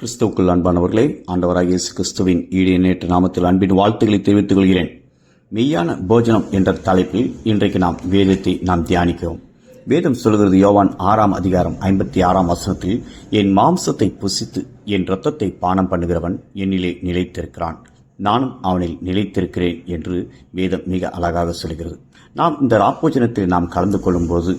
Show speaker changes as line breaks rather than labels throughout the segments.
கிறிஸ்துவுக்குள் அன்பானவர்களே ஆண்டவராக இயேசு கிறிஸ்துவின் ஈடிய நேற்று நாமத்தில் அன்பின் வாழ்த்துக்களை தெரிவித்துக் கொள்கிறேன். மெய்யான போஜனம் என்ற தலைப்பில் இன்றைக்கு நாம் வேதத்தை நாம் தியானிக்கிறோம். வேதம் சொல்கிறது யோவான் ஆறாம் அதிகாரம் ஐம்பத்தி ஆறாம் வசனத்தில் என் மாம்சத்தை புசித்து என் இரத்தத்தை பானம் பண்ணுகிறவன் என்னிலே நிலைத்திருக்கிறான். நானும் அவனில் நிலைத்திருக்கிறேன் என்று வேதம் மிக அழகாக சொல்கிறது நாம் இந்த ராப்போஜனத்தில் நாம் கலந்து கொள்ளும்போது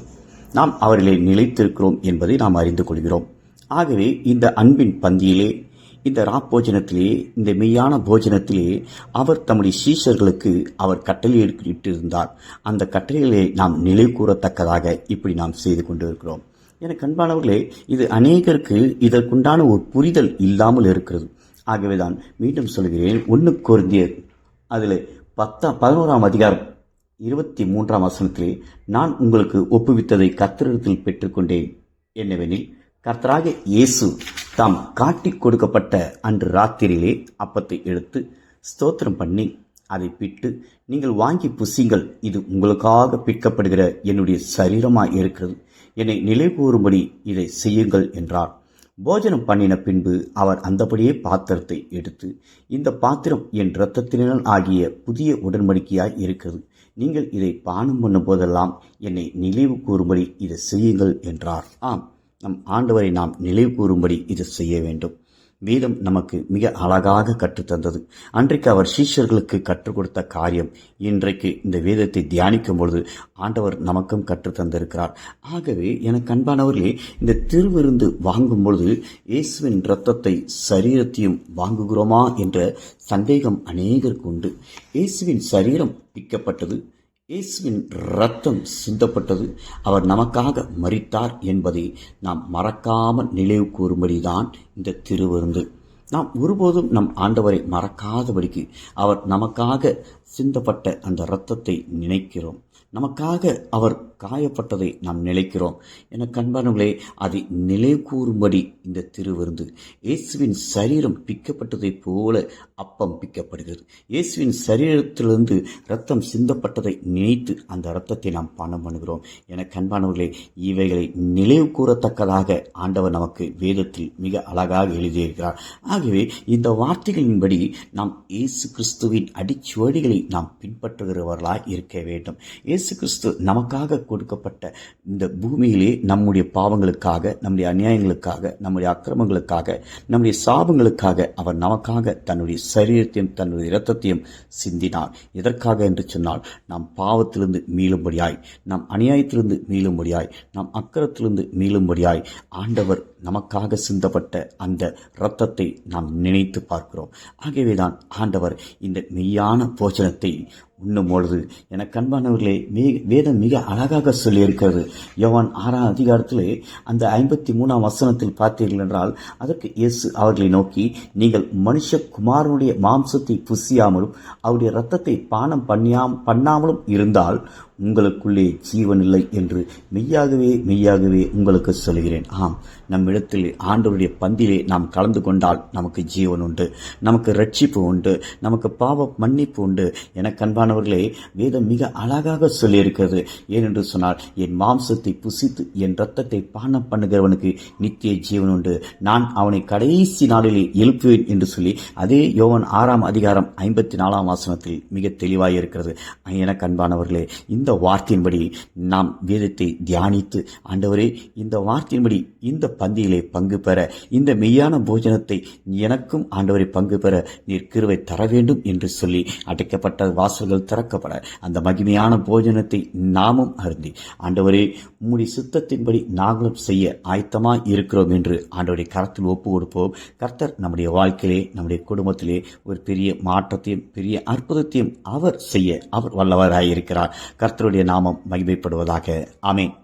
நாம் அவரிலே நிலைத்திருக்கிறோம் என்பதை நாம் அறிந்து கொள்கிறோம். ஆகவே இந்த அன்பின் பந்தியிலே இந்த ராப்போஜனத்திலே இந்த மெய்யான போஜனத்திலே அவர் தம்முடைய சீஷர்களுக்கு அவர் கட்டளையிட்டிருந்தார் அந்த கட்டளைகளை நாம் நிலை கூறத்தக்கதாக இப்படி நாம் செய்து கொண்டிருக்கிறோம். எனக்கு அன்பானவர்களே இது அநேகருக்கு இதற்குண்டான ஒரு புரிதல் இல்லாமல் இருக்கிறது. ஆகவேதான் மீண்டும் சொல்கிறேன் ஒன்று கொருந்தியர் அதில் பத்தா பதினோராம் அதிகாரம் இருபத்தி மூன்றாம் வசனத்திலே நான் உங்களுக்கு ஒப்புவித்ததை கத்திரத்தில் பெற்றுக்கொண்டேன். என்னவெனில் கர்த்தராக இயேசு தாம் காட்டிக் கொடுக்கப்பட்ட அன்று ராத்திரியிலே அப்பத்தை எடுத்து ஸ்தோத்திரம் பண்ணி அதை பிட்டு நீங்கள் வாங்கி புசிங்கள் இது உங்களுக்காக பிற்கப்படுகிற என்னுடைய சரீரமாக இருக்கிறது. என்னை நிலை கூறும்படி இதை செய்யுங்கள் என்றார். போஜனம் பண்ணின பின்பு அவர் அந்தபடியே பாத்திரத்தை எடுத்து இந்த பாத்திரம் என் இரத்தத்தினால் ஆகிய புதிய உடன்படிக்கையாய் இருக்கிறது. நீங்கள் இதை பானம் பண்ணும் போதெல்லாம் என்னை நினைவு கூறும்படி இதை செய்யுங்கள் என்றார். ஆம். நம் ஆண்டவரை நாம் நினைவு கூறும்படி இதை செய்ய வேண்டும். வேதம் நமக்கு மிக அழகாக கற்றுத்தந்தது அன்றைக்கு அவர் சீஷர்களுக்கு கற்றுக் கொடுத்த காரியம் இன்றைக்கு இந்த வேதத்தை தியானிக்கும் பொழுது ஆண்டவர் நமக்கும் கற்றுத்தந்திருக்கிறார் ஆகவே எனக்கு அன்பானவர்களே இந்த திருவிருந்து வாங்கும் பொழுது இயேசுவின் இரத்தத்தை சரீரத்தையும் வாங்குகிறோமா என்ற சந்தேகம் அநேகருக்கு உண்டு. இயேசுவின் சரீரம் விற்கப்பட்டது. இயேசுவின் ரத்தம் சிந்தப்பட்டது. அவர் நமக்காக மறித்தார் என்பதை நாம் மறக்காமல் நினைவு கூறும்படிதான் இந்த திருவருந்து நாம் ஒருபோதும் நம் ஆண்டவரை மறக்காதபடிக்கு அவர் நமக்காக சிந்தப்பட்ட அந்த இரத்தத்தை நினைக்கிறோம். நமக்காக அவர் காயப்பட்டதை நாம் நினைக்கிறோம். என கண்பானவர்களே அதை நிலை கூறும்படி இந்த திருவிருந்து இயேசுவின் சரீரம் பிக்கப்பட்டதைப் போல அப்பம் பிக்கப்படுகிறது. இயேசுவின் சரீரத்திலிருந்து ரத்தம் சிந்தப்பட்டதை நினைத்து அந்த இரத்தத்தை நாம் பானம் பண்ணுகிறோம். என கண்பானவர்களே இவைகளை நினைவு கூறத்தக்கதாக ஆண்டவர் நமக்கு வேதத்தில் மிக அழகாக எழுதியிருக்கிறார். ஆகவே இந்த வார்த்தைகளின்படி நாம் இயேசு கிறிஸ்துவின் அடிச்சுவடிகளை நாம் பின்பற்றுகிறவர்களாய் இருக்க வேண்டும். இயேசு கிறிஸ்து நமக்காக கொடுக்கப்பட்ட இந்த பூமியிலே நம்முடைய பாவங்களுக்காக நம்முடைய அநியாயங்களுக்காக நம்முடைய அக்கிரமங்களுக்காக நம்முடைய சாபங்களுக்காக அவர் நமக்காக தன்னுடைய சரீரத்தையும் தன்னுடைய இரத்தத்தையும் சிந்தினார். எதற்காக என்று சொன்னால் நாம் பாவத்திலிருந்து மீளும்படியாய் நாம் அநியாயத்திலிருந்து மீளும்படியாய் நாம் அக்கரத்திலிருந்து மீளும்படியாய் ஆண்டவர் நமக்காக சிந்தப்பட்ட அந்த இரத்தத்தை நாம் நினைத்து பார்க்கிறோம். ஆகவேதான் ஆண்டவர் இந்த மெய்யான போஜனத்தை உண்ணும் பொழுது என கண்பானவர்களே வேதம் மிக அழகாக சொல்லியிருக்கிறது. யோவான் ஆறாம் அதிகாரத்திலே அந்த ஐம்பத்தி மூணாம் வசனத்தில் பார்த்தீர்கள் என்றால் அதற்கு இயேசு அவர்களை நோக்கி நீங்கள் மனுஷ குமாரனுடைய மாம்சத்தை புசியாமலும் அவருடைய இரத்தத்தை பானம் பண்ணியாம் பண்ணாமலும் இருந்தால் உங்களுக்குள்ளே ஜீவன் இல்லை என்று மெய்யாகவே மெய்யாகவே உங்களுக்கு சொல்கிறேன் ஆம் நம்மிடத்தில் ஆண்டவருடைய பந்திலே நாம் கலந்து கொண்டால் நமக்கு ஜீவன் உண்டு நமக்கு ரட்சிப்பு உண்டு நமக்கு பாவ மன்னிப்பு உண்டு என கண்பான கண்பானவர்களே வேதம் மிக அழகாக சொல்லியிருக்கிறது. ஏனென்று சொன்னால் என் மாம்சத்தை புசித்து என் ரத்தத்தை பானம் பண்ணுகிறவனுக்கு நித்திய ஜீவன் உண்டு. நான் அவனை கடைசி நாளிலே எழுப்புவேன் என்று சொல்லி அதே யோவன் ஆறாம் அதிகாரம் ஐம்பத்தி நாலாம் வாசனத்தில் மிக தெளிவாக இருக்கிறது என கண்பானவர்களே இந்த வார்த்தையின்படி நாம் வேதத்தை தியானித்து ஆண்டவரே இந்த வார்த்தையின்படி இந்த பந்தியிலே பங்கு பெற இந்த மெய்யான போஜனத்தை எனக்கும் ஆண்டவரை பங்கு பெற நீர் கிருவை தர வேண்டும் என்று சொல்லி அடைக்கப்பட்ட வாசல்கள் திறக்கப்பட அந்த மகிமையான போஜனத்தை நாமும் அருந்தி. ஆண்டவரே உம்முடைய சித்தத்தின்படி நாங்களும் செய்ய ஆயத்தமாக இருக்கிறோம் என்று ஆண்டவரை கரத்தில் ஒப்பு கொடுப்போம். கர்த்தர் நம்முடைய வாழ்க்கையிலே நம்முடைய குடும்பத்திலே ஒரு பெரிய மாற்றத்தையும் பெரிய அற்புதத்தையும் அவர் செய்ய அவர் வல்லவராயிருக்கிறார். கர்த்தருடைய நாமம் மகிமைப்படுவதாக. ஆமேன்.